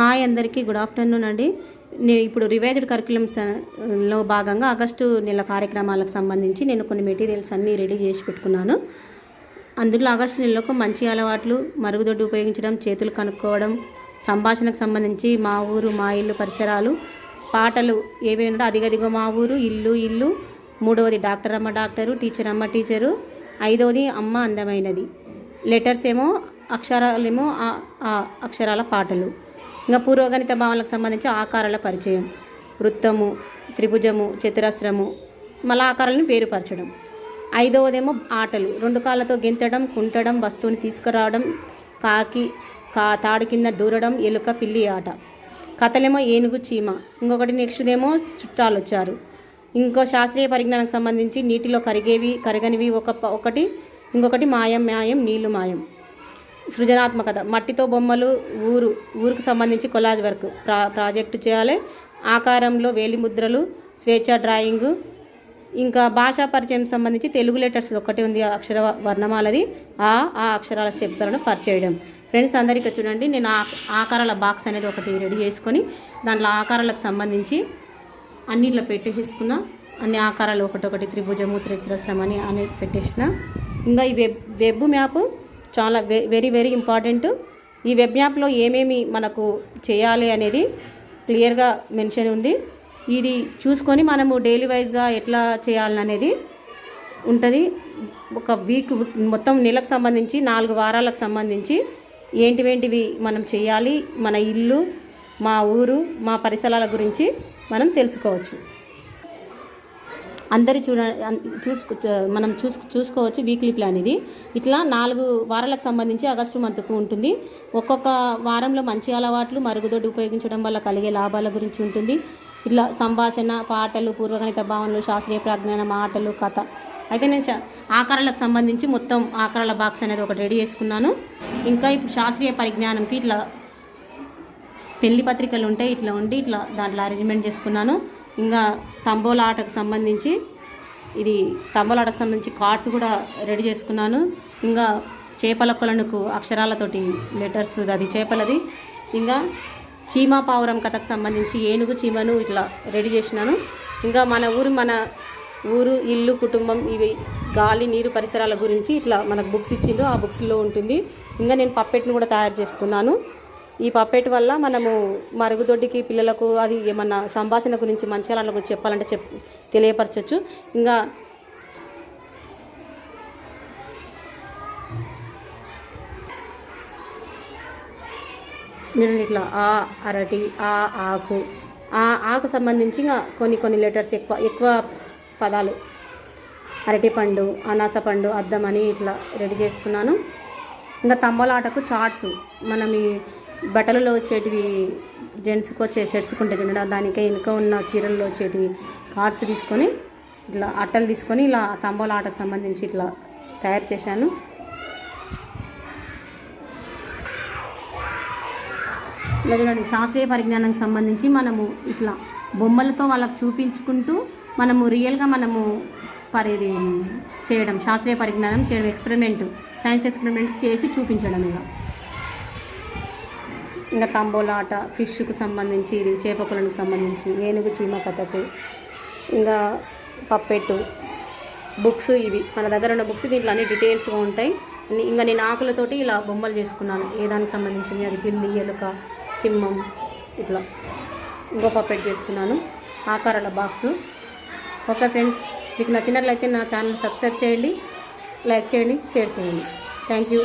Hi అందరికీ good afternoon అండి. నేను ఇప్పుడు రివైజ్డ్ కరికులమ్స్లో భాగంగా ఆగస్టు నెల కార్యక్రమాలకు సంబంధించి నేను కొన్ని మెటీరియల్స్ అన్నీ రెడీ చేసి పెట్టుకున్నాను. అందులో ఆగస్టు నెలలో మంచి అలవాట్లు మరుగుదొడ్డు ఉపయోగించడం చేతులు కనుక్కోవడం సంభాషణకు సంబంధించి మా ఊరు మా ఇల్లు పరిసరాలు పాటలు ఏవేవి ఉంటే అదిగదిగో మా ఊరు ఇల్లు ఇల్లు మూడవది డాక్టర్ అమ్మ డాక్టరు టీచర్ అమ్మ టీచరు ఐదవది అమ్మ అందమైనది. లెటర్స్ ఏమో అక్షరాలేమో ఏమో అక్షరాల పాటలు. ఇంకా పూర్వగణిత భావనలకు సంబంధించి ఆకారాల పరిచయం. వృత్తము త్రిభుజము చతురస్రము మళ్ళా ఆకారాలను వేరుపరచడం. ఐదవదేమో ఆటలు. రెండు కాళ్ళతో గెంతడం కుంటడం వస్తువుని తీసుకురావడం కాకి కా తాడు కింద దూరడం ఎలుక పిల్లి ఆట. కథలేమో ఏనుగు చీమ. ఇంకొకటి నెక్స్ట్దేమో చుట్టాలు వచ్చారు ఇంకో శాస్త్రీయ పరిజ్ఞానానికి సంబంధించి నీటిలో కరిగేవి కరగనివి ఒక ఒకటి ఇంకొకటి మాయం మాయం నీళ్ళు మాయం. సృజనాత్మకత. మట్టితో బొమ్మలు ఊరు ఊరుకు సంబంధించి కొలాజ్ వర్క్ ప్రా ప్రాజెక్టు చేయాలి. ఆకారంలో వేలి ముద్రలు స్వేచ్ఛ డ్రాయింగ్ ఇంకా భాషా పరిచయం సంబంధించి తెలుగు లెటర్స్ ఒకటి ఉంది ఆ అక్షర వర్ణమాలది. ఆ ఆ అక్షరాల శబ్దాలను పరిచేయడం ఫ్రెండ్స్ అందరికీ చూడండి నేను ఆ ఆకారాల బాక్స్ అనేది ఒకటి రెడీ చేసుకొని దాంట్లో ఆకారాలకు సంబంధించి అన్నిట్లో పెట్టేసుకున్న అన్ని ఆకారాలు ఒకటొకటి త్రిభుజము త్రిత్రస్రం అని అనేది పెట్టేసిన. ఇంకా ఈ వెబ్ వెబ్ మ్యాప్ చాలా వె వెరీ వెరీ ఇంపార్టెంట్ ఈ వెబ్ మ్యాప్లో ఏమేమి మనకు చేయాలి అనేది క్లియర్గా మెన్షన్ ఉంది. ఇది చూసుకొని మనము డైలీ వైజ్గా ఎట్లా చేయాలనేది ఉంటుంది. ఒక వీక్ మొత్తం నెలకు సంబంధించి నాలుగు వారాలకు సంబంధించి ఏంటివేంటివి మనం చేయాలి మన ఇల్లు మా ఊరు మా పరిసరాల గురించి మనం తెలుసుకోవచ్చు. అందరి చూడ అన్- మనం చూసు చూసుకోవచ్చు వీక్లీ ప్లాన్ ఇది. ఇట్లా నాలుగు వారాలకు సంబంధించి ఆగస్టు మంత్కు ఉంటుంది. ఒక్కొక్క వారంలో మంచి అలవాట్లు మరుగుదొడ్డి ఉపయోగించడం వల్ల కలిగే లాభాల గురించి ఉంటుంది. ఇట్లా సంభాషణ పాటలు పూర్వగణిత భావనలు శాస్త్రీయ ప్రజ్ఞానం ఆటలు కథ. అయితే నేను ఆకారాలకు సంబంధించి మొత్తం ఆకారాల బాక్స్ అనేది ఒకటి రెడీ చేసుకున్నాను. ఇంకా ఇప్పుడు శాస్త్రీయ పరిజ్ఞానంకి ఇట్లా పెళ్ళి పత్రికలు ఉంటాయి ఇట్లా ఉండి ఇట్లా దాంట్లో అరేంజ్మెంట్ చేసుకున్నాను. ఇంకా తంబోలా ఆటకు సంబంధించి ఇది తంబోలా ఆటకు సంబంధించి కార్డ్స్ కూడా రెడీ చేసుకున్నాను. ఇంకా చేపల కొలనుకు అక్షరాలతోటి లెటర్స్ అది చేపలది. ఇంకా చీమా పావురం కథకు సంబంధించి ఏనుగు చీమను ఇట్లా రెడీ చేసినాను. ఇంకా మన ఊరు మన ఊరు ఇల్లు కుటుంబం ఇవి గాలి నీరు పరిసరాల గురించి ఇట్లా మనకు బుక్స్ ఇచ్చిండ్రు. ఆ బుక్స్లో ఉంటుంది. ఇంకా నేను పప్పెట్ను కూడా తయారు చేసుకున్నాను. ఈ పప్పెట్ వల్ల మనము మరుగుదొడ్డికి పిల్లలకు అది ఏమన్నా సంభాషణ గురించి మంచి అలా గురించి చెప్పాలంటే చెప్ తెలియపరచవచ్చు ఇంకా నేను ఇట్లా ఆ అరటి ఆ ఆకు ఆ ఆకు సంబంధించి ఇంకా కొన్ని కొన్ని లెటర్స్ ఎక్కువ ఎక్కువ పదాలు. అరటి పండు అనాస పండు అద్దం అని ఇట్లా రెడీ చేసుకున్నాను. ఇంకా తమ్మలాటకు చార్ట్స్ మనం ఈ బట్టలలో వచ్చేటివి జెంట్స్కి వచ్చే షర్ట్స్కి ఉంటుంది చూడండి దానికే వెనుక ఉన్న చీరల్లో వచ్చేటివి కార్డ్స్ తీసుకొని ఇట్లా అట్టలు తీసుకొని ఇలా తంబోల ఆటకు సంబంధించి ఇట్లా తయారు చేశాను. ఇలా చూడండి శాస్త్రీయ పరిజ్ఞానానికి సంబంధించి మనము ఇట్లా బొమ్మలతో వాళ్ళకి చూపించుకుంటూ మనము రియల్గా మనము పరేది చేయడం శాస్త్రీయ పరిజ్ఞానం చేయడం ఎక్స్పెరిమెంట్ సైన్స్ ఎక్స్పెరిమెంట్ చేసి చూపించడం ఇలా. ఇంకా తంబోలాట ఫిష్కు సంబంధించి ఇది చేపకులకు సంబంధించి ఏనుగు చీమ కథకు ఇంకా పప్పెట్టు బుక్స్ ఇవి. మన దగ్గర ఉన్న బుక్స్ దీంట్లో అన్ని డీటెయిల్స్గా ఉంటాయి. ఇంకా నేను ఆకులతోటి ఇలా బొమ్మలు చేసుకున్నాను. ఏ దానికి సంబంధించింది? అది పిల్లి ఎలుక సింహం ఇట్లా. ఇంకో పప్పెట్ చేసుకున్నాను. ఆకారాల బాక్స్. ఓకే ఫ్రెండ్స్ మీకు నచ్చినట్లయితే నా ఛానల్ సబ్స్క్రైబ్ చేయండి లైక్ చేయండి షేర్ చేయండి. Thank you.